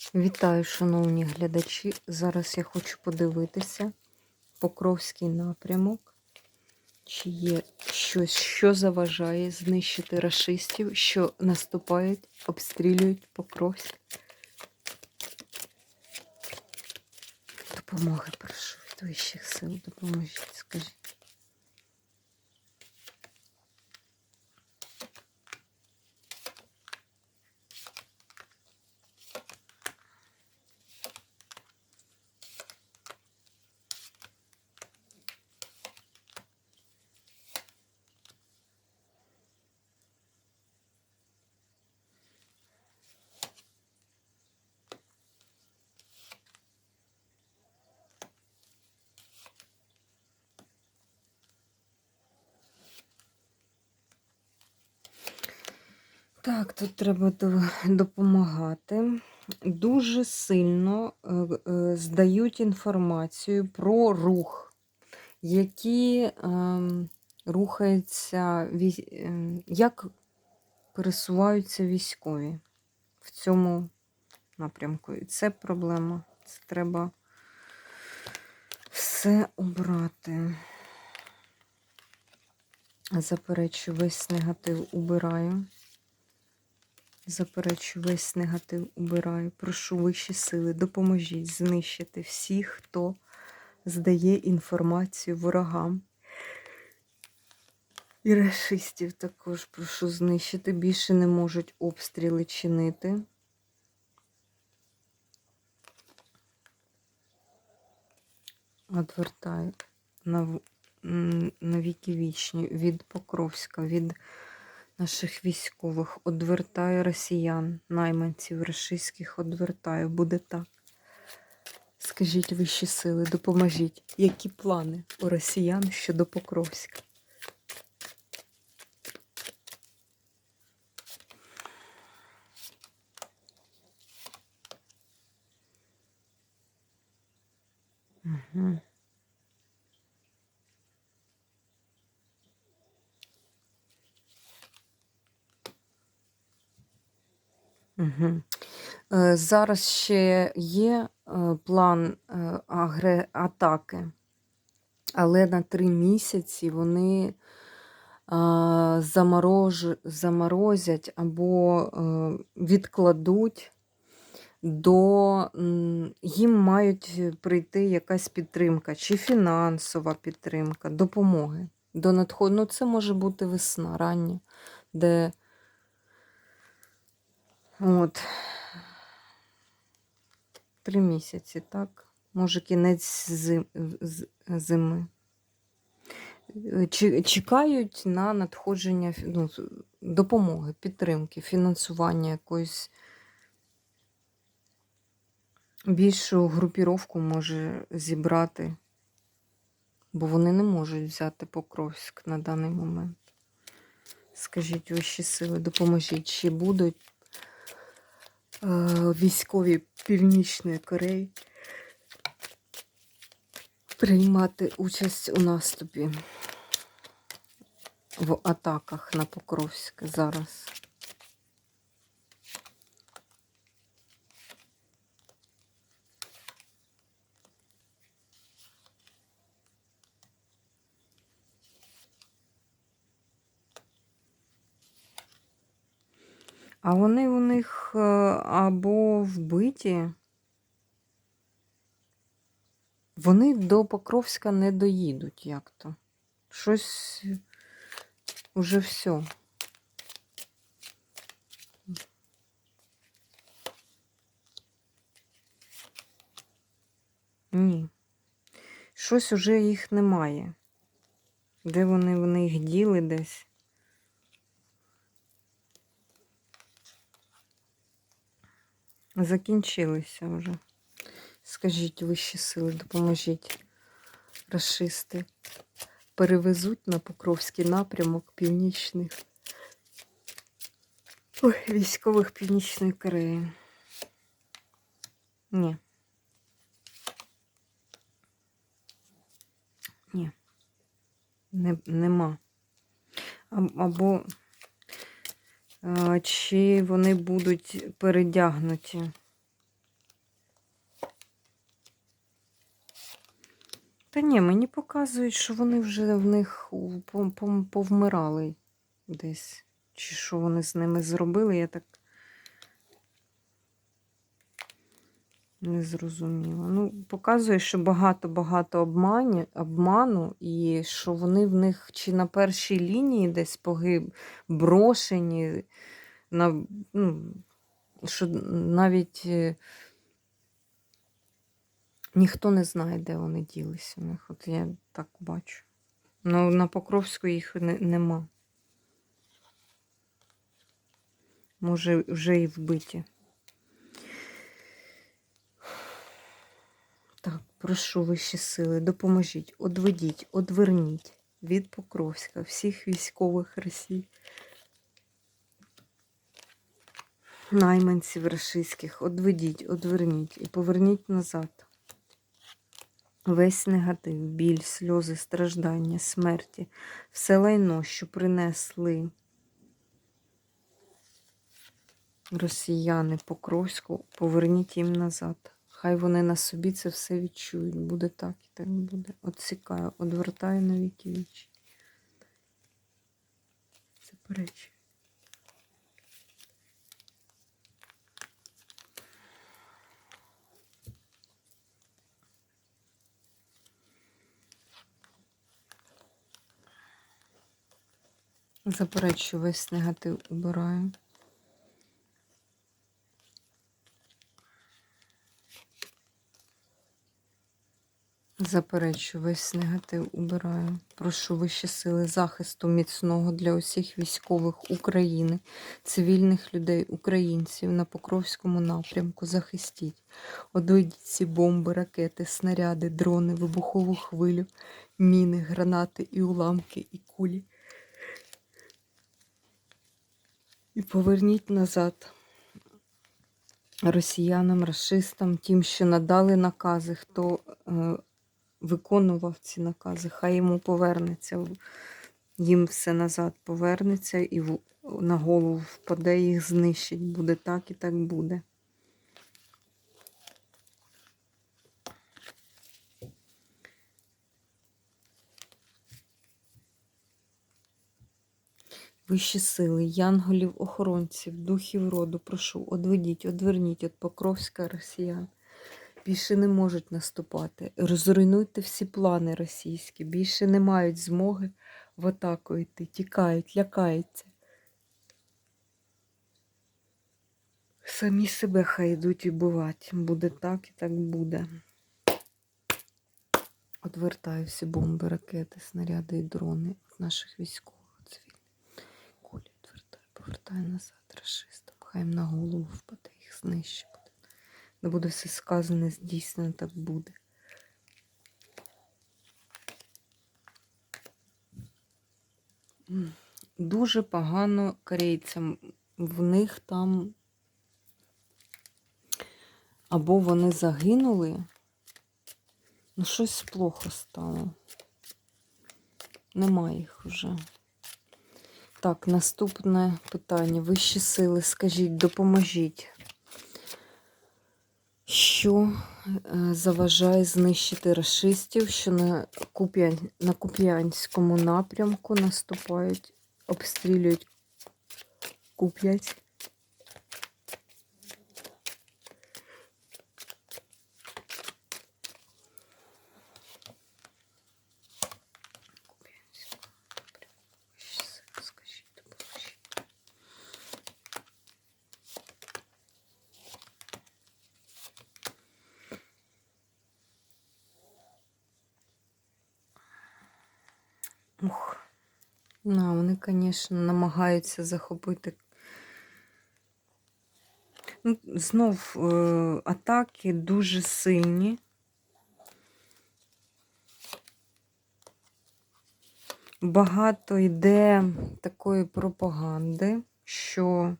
Вітаю, шановні глядачі. Зараз я хочу подивитися Покровський напрямок. Чи є щось, що заважає знищити рашистів, що наступають, обстрілюють Покровськ. Допомоги прошу від вищих сил. Допоможіть, скажіть. Так, тут треба допомагати. Дуже сильно е, е, здають інформацію про рух, які ем, рухаються, ем, як пересуваються військові в цьому напрямку. І це проблема. Це треба все обрати. Заперечу, весь негатив убираю. Заперечу, весь негатив убираю. Прошу вищі сили, допоможіть знищити всіх, хто здає інформацію ворогам. І расистів також прошу знищити. Більше не можуть обстріли чинити. Отвертаю на, на віки вічні від Покровська, від наших військових. Одвертаю росіян, найманців рашистських одвертаю. Буде так. Скажіть вищі сили, допоможіть. Які плани у росіян щодо Покровська? Угу. Угу. Зараз ще є е, план е, агре... атаки, але на три місяці вони заморож... заморозять або відкладуть до їм мають прийти якась підтримка, чи фінансова підтримка, допомоги. До надход... Ну, це може бути весна рання, де от три місяці, так? Може, кінець зим... зими. Е, Чекають на надходження ну, допомоги, підтримки, фінансування якоїсь більшу групіровку може зібрати, бо вони не можуть взяти Покровськ на даний момент. Скажіть вищі сили, допоможіть, чи будуть військові Північної Кореї приймати участь у наступі в атаках на Покровськ зараз. А вони у них е, або вбиті. Вони до Покровська не доїдуть як-то. Щось уже все. Ні. Щось уже їх немає. Де вони, вони їх діли десь? Закінчилися вже. Скажіть вищі сили, допоможіть. Рашисти перевезуть на Покровський напрямок північних Ой, військових Північної Кореї. Ні. Ні. Не, нема. Або чи вони будуть передягнуті. Та ні, мені показують, що вони вже в них повмирали десь. Чи що вони з ними зробили, я так не зрозуміла. Ну, показує, що багато-багато обмані, обману, і що вони в них чи на першій лінії десь погиб, брошені, на, ну, що навіть е, ніхто не знає, де вони ділися. в них. От я так бачу. Ну, на Покровську їх не, нема. Може, вже і вбиті. Так, прошу вищі сили, допоможіть, одведіть, одверніть від Покровська всіх військових Росії, найманців рашистських, одведіть, одверніть і поверніть назад. Весь негатив, біль, сльози, страждання, смерті, все лайно, що принесли росіяни Покровську, поверніть їм назад. Хай вони на собі це все відчують. Буде так і так буде. Отсікаю, одвертаю на віки вічі. Заперечую. Заперечую, весь негатив убираю. Заперечую, весь негатив убираю. Прошу вищі сили захисту міцного для усіх військових України, цивільних людей, українців на Покровському напрямку. Захистіть. Одведіть ці бомби, ракети, снаряди, дрони, вибухову хвилю, міни, гранати і уламки, і кулі. І поверніть назад росіянам, расистам, тим, що надали накази, хто е, виконував ці накази, хай йому повернеться, їм все назад повернеться і на голову впаде, їх знищить. Буде так і так буде. Вищі сили, янголів, охоронців, духів роду, прошу, одведіть, одверніть від Покровська росіян. Більше не можуть наступати. Розруйнуйте всі плани російські. Більше не мають змоги в атаку йти. Тікають, лякаються. Самі себе хай йдуть убивати. Буде так і так буде. Одвертаю всі бомби, ракети, снаряди і дрони від наших військових цивільних. Кулі відвертаю, повертаю назад расистам. Хай їм на голову впаде, їх знищить. Не буде все сказане, здійснено так буде. Дуже погано корейцям. В них там або вони загинули, ну щось плохо стало. Нема їх вже. Так, наступне питання. Вищі сили, скажіть, допоможіть. Що е, заважає знищити расистів, що на, на Куп'янському напрямку наступають, обстрілюють Куп'янськ. На, вони, звісно, намагаються захопити. Ну, знов е, атаки дуже сильні. Багато йде такої пропаганди, що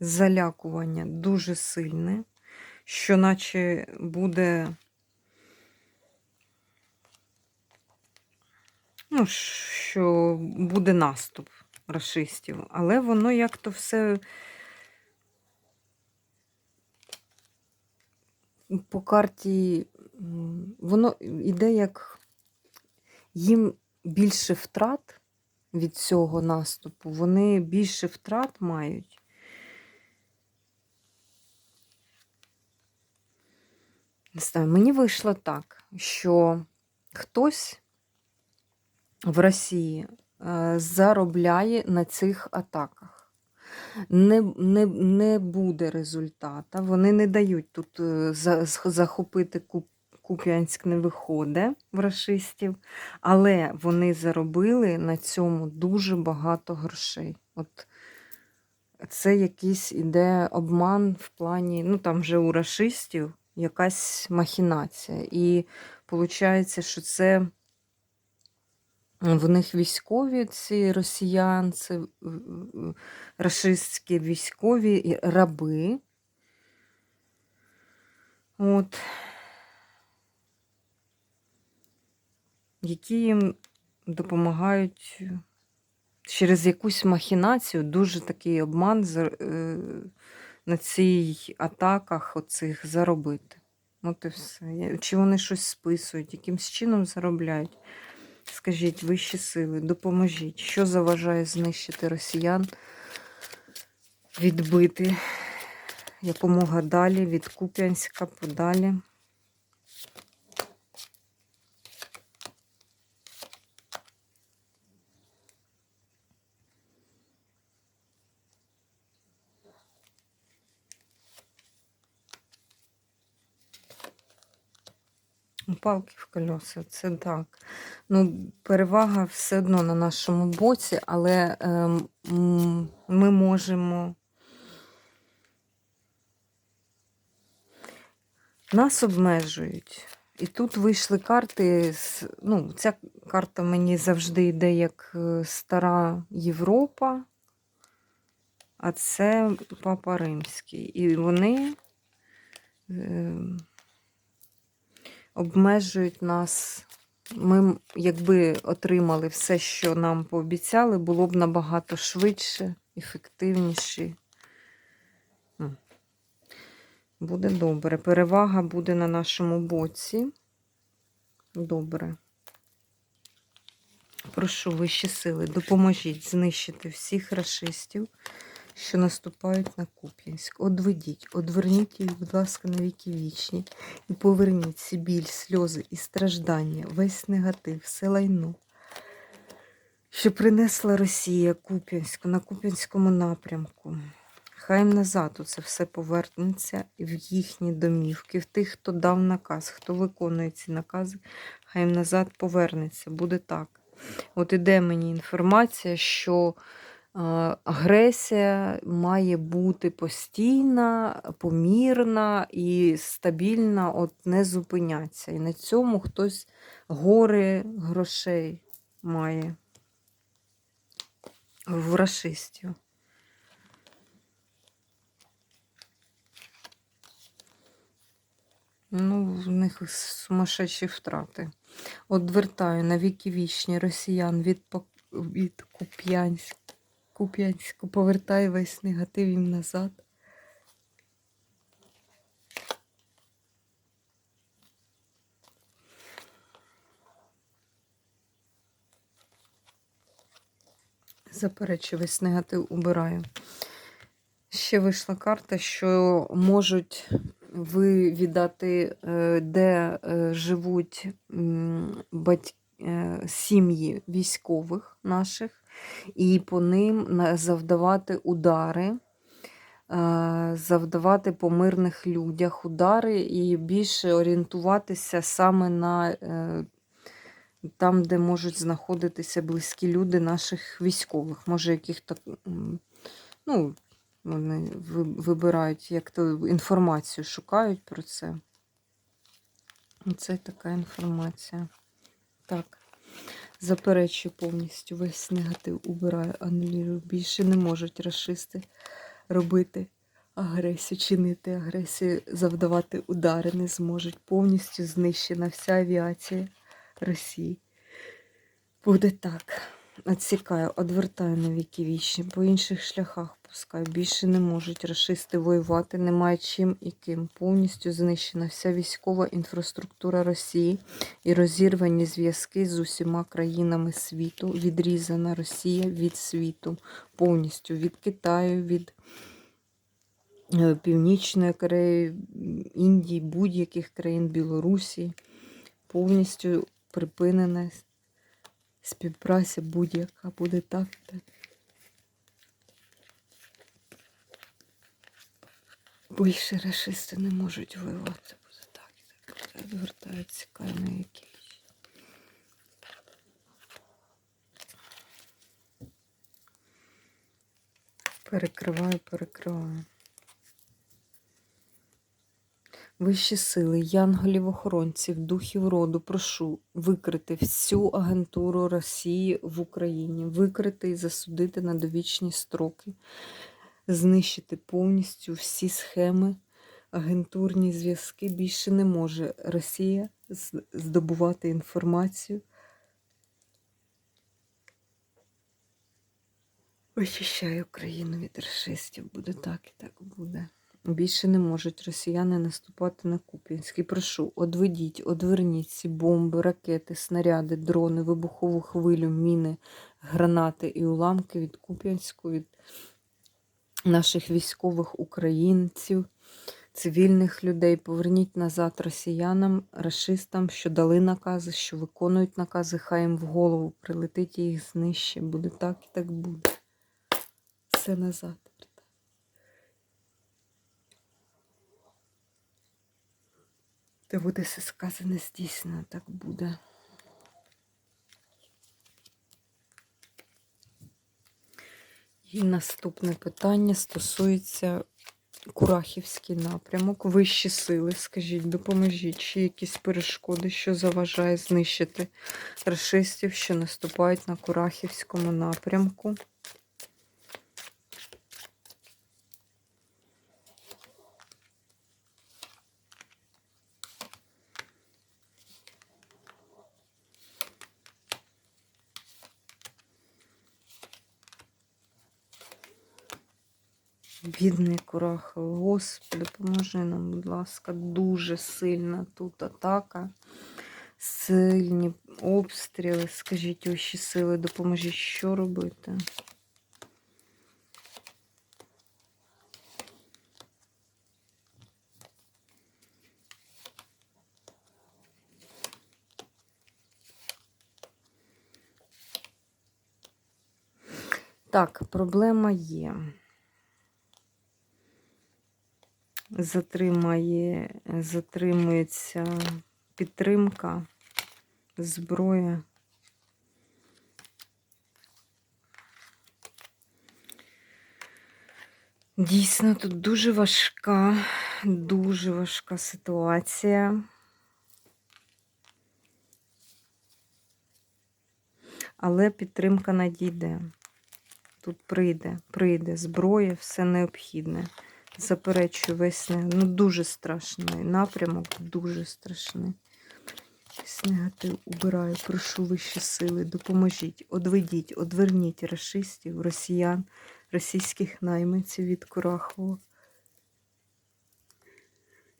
залякування дуже сильне, що наче буде. ну, що буде наступ расистів, але воно як-то все по карті, воно йде як їм більше втрат від цього наступу, вони більше втрат мають. Не знаю, мені вийшло так, що хтось в Росії е, заробляє на цих атаках. Не, не, не буде результата. Вони не дають тут е, за- захопити Куп, Куп'янськ не виходить в рашистів, але вони заробили на цьому дуже багато грошей. От це якийсь іде обман в плані, ну там вже у рашистів якась махінація. І виходить, що це в них військові ці росіян, це е, рашистські військові раби. От. Які їм допомагають через якусь махінацію, дуже такий обман е, на цій атаках оцих заробити. От і все. Чи вони щось списують, якимсь чином заробляють? Скажіть, вищі сили, допоможіть, що заважає знищити росіян, відбити якомога далі від Куп'янська подалі. Палки в колеса, це так. Ну, перевага все одно на нашому боці, але ем, м, ми можемо. Нас обмежують. І тут вийшли карти. Ну, ця карта мені завжди йде як е, стара Європа, а це Папа Римський. І вони. Обмежують нас. Ми, якби отримали все, що нам пообіцяли, було б набагато швидше, ефективніше. Буде добре. Перевага буде на нашому боці. Добре. Прошу вищі сили, допоможіть знищити всіх рашистів, що наступають на Куп'янськ. Одведіть, одверніть їх, будь ласка, на віки вічні. І поверніть всі біль, сльози і страждання, весь негатив, все лайно, що принесла Росія Куп'янську на Куп'янському напрямку. Хай назад це все повернеться в їхні домівки, в тих, хто дав наказ, хто виконує ці накази, хай назад повернеться. Буде так. От іде мені інформація, що агресія має бути постійна, помірна і стабільна, от не зупинятися. І на цьому хтось гори грошей має в рашистів. Ну, в них сумасшедші втрати. Одвертаю на віки вічні росіян від, від Куп'янськ. Куп'янську. Повертаю весь негатив їм назад. Заперечую, весь негатив убираю. Ще вийшла карта, що можуть ви віддати, е, де е, живуть е, сім'ї військових наших, і по ним завдавати удари, е, завдавати по мирних людях удари і більше орієнтуватися саме на е, там, де можуть знаходитися близькі люди наших військових, може, яких-то. м, Ну, вони вибирають, як то інформацію шукають про це. Це така інформація. Так. Заперечую повністю весь негатив убираю, анулюю. Більше не можуть расисти робити агресію, чинити агресію, завдавати удари не зможуть. Повністю знищена вся авіація Росії. Буде так. Отсікаю, одвертаю на віки вічні, по інших шляхах пускаю. Більше не можуть рашисти воювати, немає чим і ким. Повністю знищена вся військова інфраструктура Росії і розірвані зв'язки з усіма країнами світу. Відрізана Росія від світу. Повністю від Китаю, від е, Північної Кореї, Індії, будь-яких країн Білорусі. Повністю припинена співпраця будь-яка буде так. так. Більше расисти не можуть воювати. Буде так, так. Відвертаються на якісь. Перекриваю, перекриваю. Вищі сили, янголів-охоронців, духів роду, прошу викрити всю агентуру Росії в Україні, викрити і засудити на довічні строки, знищити повністю всі схеми, агентурні зв'язки. Більше не може Росія здобувати інформацію. Очищаю Україну від расистів. Буде так і так буде. Більше не можуть росіяни наступати на Куп'янський. Прошу, одведіть, одверніть ці бомби, ракети, снаряди, дрони, вибухову хвилю, міни, гранати і уламки від Куп'янську, від наших військових українців, цивільних людей. Поверніть назад росіянам, рашистам, що дали накази, що виконують накази, хай їм в голову прилетить і їх знищить. Буде так і так буде. Все назад. Та буде все сказане здійснено, так буде. І наступне питання стосується Курахівський напрямок. Вищі сили, скажіть, допоможіть, чи якісь перешкоди, що заважає знищити рашистів, що наступають на Курахівському напрямку. Бідний Господи, поможи нам, будь ласка, дуже сильна тут атака. Сильні обстріли. Скажіть ваші сили, допоможіть, що робити? Так, проблема є. Затримає, затримується підтримка, зброя. Дійсно, тут дуже важка, дуже важка ситуація. Але підтримка надійде. Тут прийде, прийде зброя, все необхідне. Заперечую весь ну, дуже страшний напрямок, дуже страшний. Весь убираю, прошу вищі сили, допоможіть, одведіть, одверніть расистів, росіян, російських найманців від Курахова.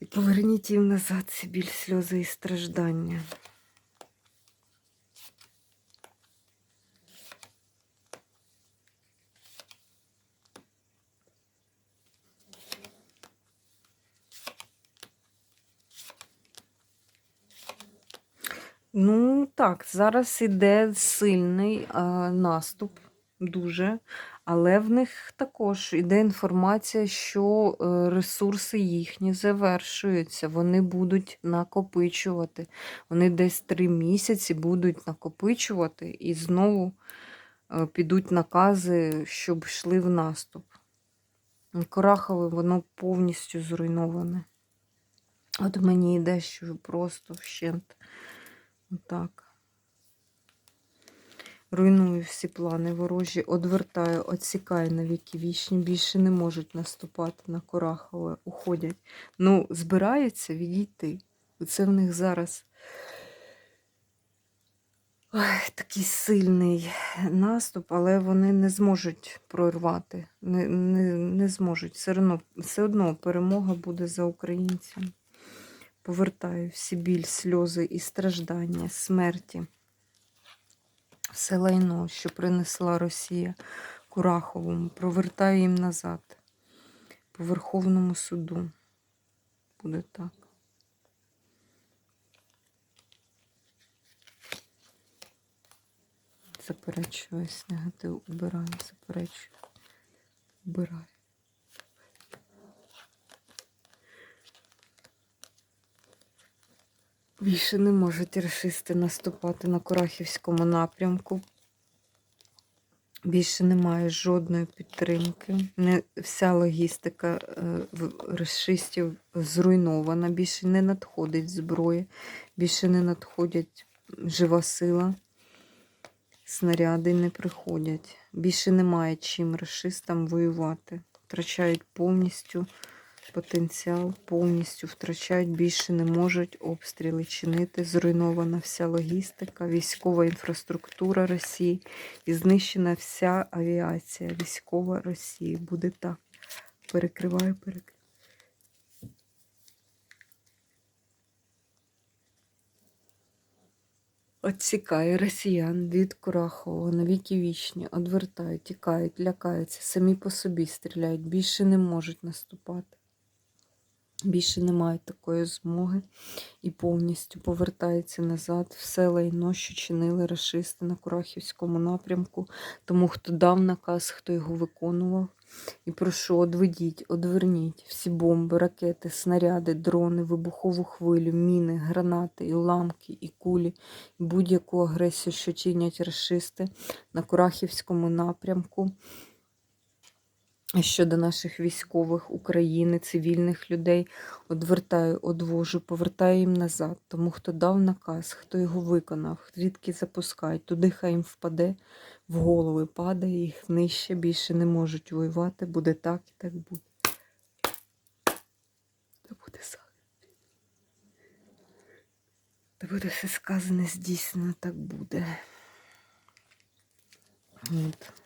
І поверніть їм назад біль, сльози і страждання. Ну, так, зараз іде сильний а, наступ, дуже. Але в них також іде інформація, що е, ресурси їхні завершуються. Вони будуть накопичувати. Вони десь три місяці будуть накопичувати і знову е, підуть накази, щоб йшли в наступ. Корахове, воно повністю зруйноване. От мені йде, що просто вщент. Отак. Руйную всі плани ворожі, одвертаю, отсікаю на віки вічні, більше не можуть наступати на Корахове, уходять. Ну, збираються відійти. Це в них зараз ой, такий сильний наступ, але вони не зможуть прорвати. Не, не, не зможуть. Все одно, все одно перемога буде за українцями. Повертаю всі біль, сльози і страждання, смерті. Все лайно, що принесла Росія Кураховому, провертаю їм назад. По Верховному суду. Буде так. Заперечую весь негатив, убираю, заперечую, убираю. Більше не можуть рашисти наступати на Курахівському напрямку. Більше немає жодної підтримки. Не, вся логістика е, рашистів зруйнована. Більше не надходить зброя, більше не надходять жива сила. Снаряди не приходять. Більше немає чим рашистам воювати. Втрачають повністю потенціал, повністю втрачають, більше не можуть обстріли чинити. Зруйнована вся логістика, військова інфраструктура Росії і знищена вся авіація військова Росії. Буде так. Перекриваю, перекриваю. Отсікає росіян від Курахового на віки вічні, одвертають, тікають, лякаються, самі по собі стріляють, більше не можуть наступати. Більше не мають такої змоги і повністю повертається назад все лайно, що чинили рашисти на Курахівському напрямку. Тому хто дав наказ, хто його виконував. І прошу, одведіть, одверніть всі бомби, ракети, снаряди, дрони, вибухову хвилю, міни, гранати, і уламки, і кулі, і будь-яку агресію, що чинять рашисти на Курахівському напрямку. Щодо наших військових України, цивільних людей, одвертаю, одвожу, повертаю їм назад. Тому хто дав наказ, хто його виконав, звідки запускають, туди хай їм впаде, в голови падає, їх нижче більше не можуть воювати. Буде так і так буде. Та буде. Та буде все сказане, здійснено, так буде. От.